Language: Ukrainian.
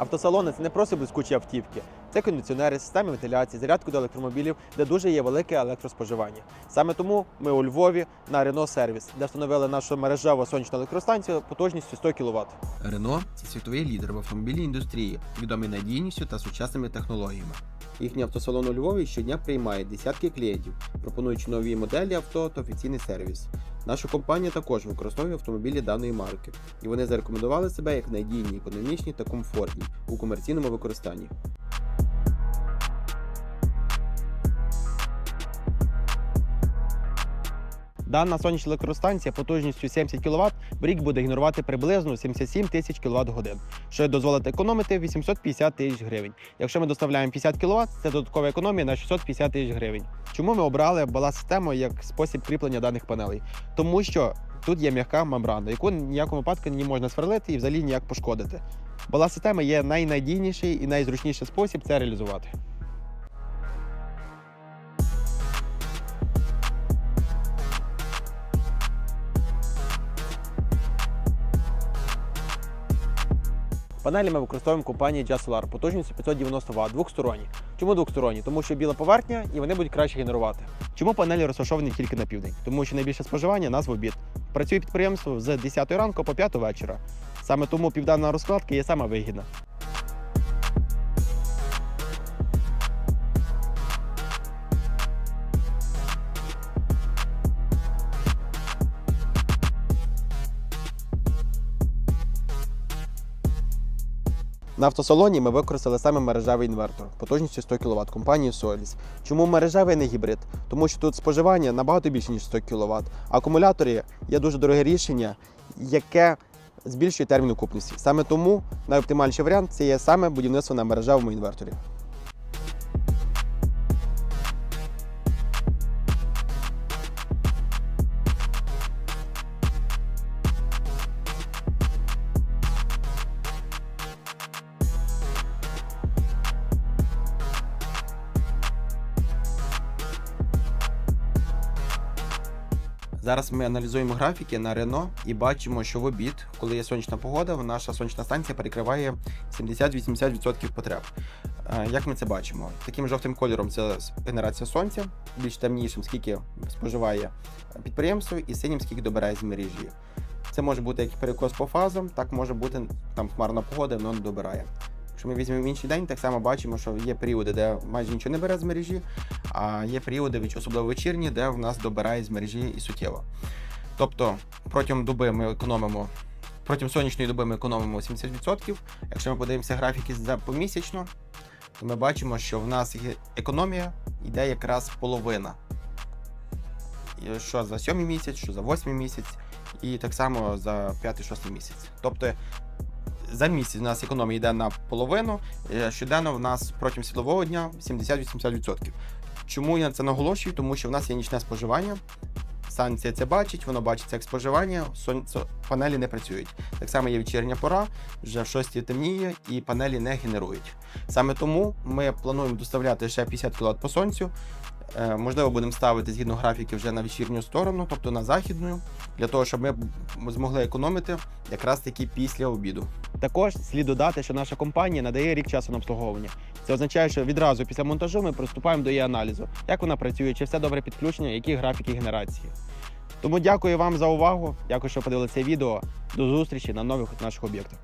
Автосалони це не просто блискучі автівки, це кондиціонери, системи вентиляції, зарядку до електромобілів, де дуже є велике електроспоживання. Саме тому ми у Львові на Renault Service, де встановили нашу мережеву сонячну електростанцію потужністю 100 кВт. Рено це світовий лідер в автомобільній індустрії, відомий надійністю та сучасними технологіями. Їхній автосалон у Львові щодня приймає десятки клієнтів, пропонуючи нові моделі авто та офіційний сервіс. Наша компанія також використовує автомобілі даної марки, і вони зарекомендували себе як надійні, економічні та комфортні у комерційному використанні. Дана сонячна електростанція потужністю 70 кВт в рік буде генерувати приблизно 77 тисяч кВт годин, що дозволить економити 850 тисяч гривень. Якщо ми доставляємо 50 кВт, це додаткова економія на 650 тисяч гривень. Чому ми обрали баланс систему як спосіб кріплення даних панелей? Тому що тут є м'яка мембрана, яку ніякому випадку не можна сверлити і взагалі ніяк пошкодити. Баланс системи є найнадійніший і найзручніший спосіб це реалізувати. Панелі ми використовуємо компанії Just потужністю 590 Вт, двохсторонні. Чому двохсторонні? Тому що біла поверхня і вони будуть краще генерувати. Чому панелі розташовані тільки на південь? Тому що найбільше споживання нас обід. Працює підприємство з 10 ранку по 5 вечора. Саме тому південна розкладка є саме вигідна. На автосалоні ми використали саме мережевий інвертор потужністю 100 кВт компанії Solis. Чому мережевий не гібрид? Тому що тут споживання набагато більше, ніж 100 кВт. Акумулятори є дуже дороге рішення, яке збільшує термін окупності. Саме тому найоптимальніший варіант це є саме будівництво на мережевому інверторі. Зараз ми аналізуємо графіки на Рено і бачимо, що в обід, коли є сонячна погода, наша сонячна станція перекриває 70-80% потреб. Е, Як ми це бачимо? Таким жовтим кольором це генерація сонця, більш темнішим, скільки споживає підприємство, і синім, скільки добирає з мережі. Це може бути як перекос по фазам, так може бути там хмарна погода, воно не добирає. Якщо ми візьмемо інший день, так само бачимо, що є періоди, де майже нічого не бере з мережі, а є періоди, особливо вечірні, де в нас добирає з мережі і суттєво. Тобто протягом доби ми економимо, протягом сонячної доби ми економимо 70%. Якщо ми подивимося графіки за помісячно, то ми бачимо, що в нас економія йде якраз половина. Що за сьомий місяць, що за восьмий місяць, і так само за п'ятий-шостий місяць. Тобто за місяць у нас економія йде на половину, е, щоденно в нас протягом світлового дня 70-80%. Чому я це наголошую? Тому що в нас є нічне споживання. Санкція це бачить, воно бачить це як споживання, сонце, панелі не працюють. Так само є вечірня пора, вже в 6 темніє і панелі не генерують. Саме тому ми плануємо доставляти ще 50 кВт по сонцю. Е, Можливо, будемо ставити згідно графіки вже на вечірню сторону, тобто на західну, для того, щоб ми змогли економити якраз таки після обіду. Також слід додати, що наша компанія надає рік часу на обслуговування. Це означає, що відразу після монтажу ми приступаємо до її аналізу, як вона працює, чи все добре підключення, які графіки генерації. Тому дякую вам за увагу. Дякую, що подивилися відео. До зустрічі на нових наших об'єктах.